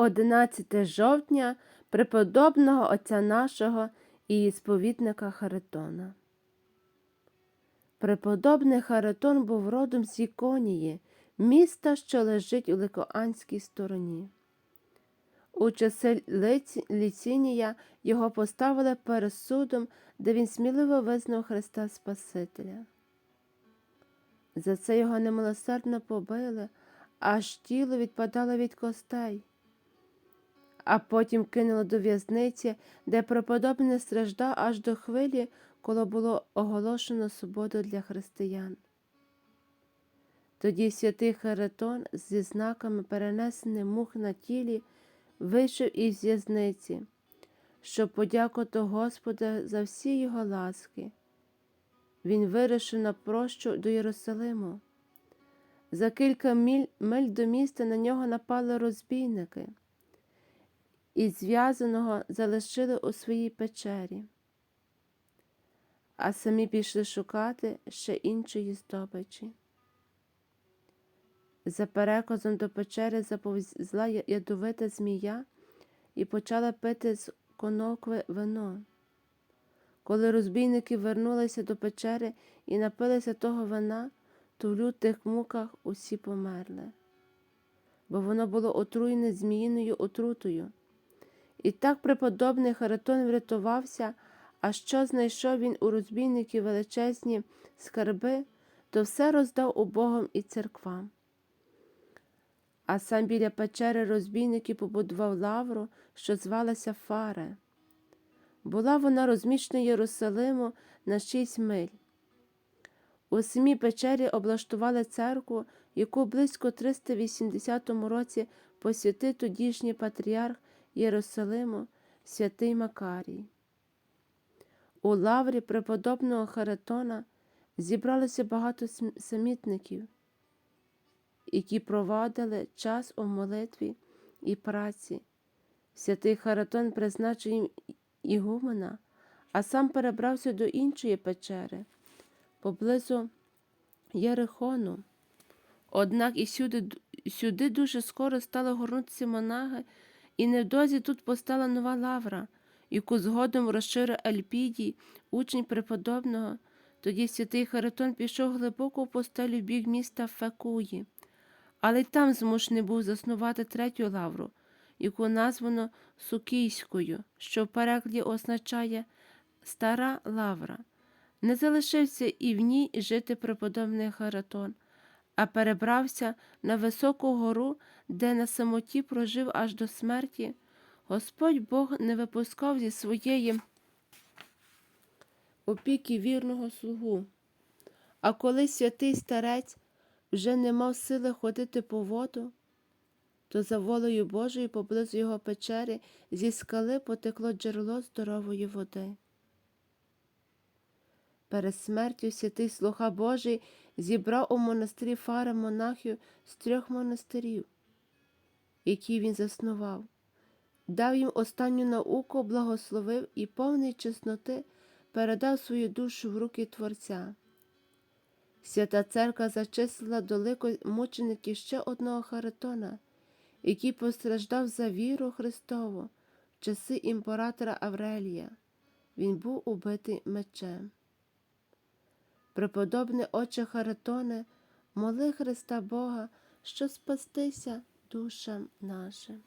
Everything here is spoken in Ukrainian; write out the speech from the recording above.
11 жовтня преподобного отця нашого і сповідника Харитона. Преподобний Харитон був родом з Іконії, міста, що лежить у Ликоанській стороні. У часи Ліцінія його поставили перед судом, де він сміливо визнав Христа Спасителя. За це його немилосердно побили, аж тіло відпадало від костей, а потім кинули до в'язниці, де преподобний страждав аж до хвилі, коли було оголошено свободу для християн. Тоді святий Харитон зі знаками перенесених мух на тілі вийшов із в'язниці, щоб подякувати Господа за всі його ласки. Він вирішив на прощу до Єрусалиму. За кілька міль, миль до міста на нього напали розбійники, і зв'язаного залишили у своїй печері, а самі пішли шукати ще іншої здобичі. За переказом до печери заповзла ядовита змія і почала пити з конокви вино. Коли розбійники вернулися до печери і напилися того вина, то в лютих муках усі померли, бо воно було отруєне зміїною отрутою. І так преподобний Харитон врятувався, а що знайшов він у розбійників величезні скарби, то все роздав убогом і церквам. А сам біля печери розбійники побудував лавру, що звалася Фаре. Була вона розміщена Єрусалиму на шість миль. У самій печері облаштували церкву, яку близько 380 році посвятив тодішній патріарх Єрусалиму святий Макарій. У лаврі преподобного Харитона зібралося багато самітників, які провадили час у молитві і праці. Святий Харитон призначив їм ігумена, а сам перебрався до іншої печери, поблизу Єрихону. Однак і сюди, сюди дуже скоро стали горнутися монахи, і невдовзі тут постала нова лавра, яку згодом розширив Ельпідій, учень преподобного. Тоді святий Харитон пішов глибоко в постелю в бік міста Фекуї, але й там змушений був заснувати третю лавру, яку названо Сукійською, що в перекладі означає Стара Лавра. Не залишився і в ній жити преподобний Харатон, а перебрався на високу гору, де на самоті прожив аж до смерті. Господь Бог не випускав зі своєї опіки вірного слугу. А коли святий старець вже не мав сили ходити по воду, то за волею Божою поблизу його печери зі скали потекло джерело здорової води. Перед смертю святий слуга Божий зібрав у монастирі фари монахів з трьох монастирів, які він заснував, дав їм останню науку, благословив і повний чесноти передав свою душу в руки Творця. Свята церква зачислила до лику мучеників ще одного Харитона, який постраждав за віру Христову в часи імператора Аврелія. Він був убитий мечем. Преподобне Отче Харитоне, моли Христа Бога, що спастися душам нашим.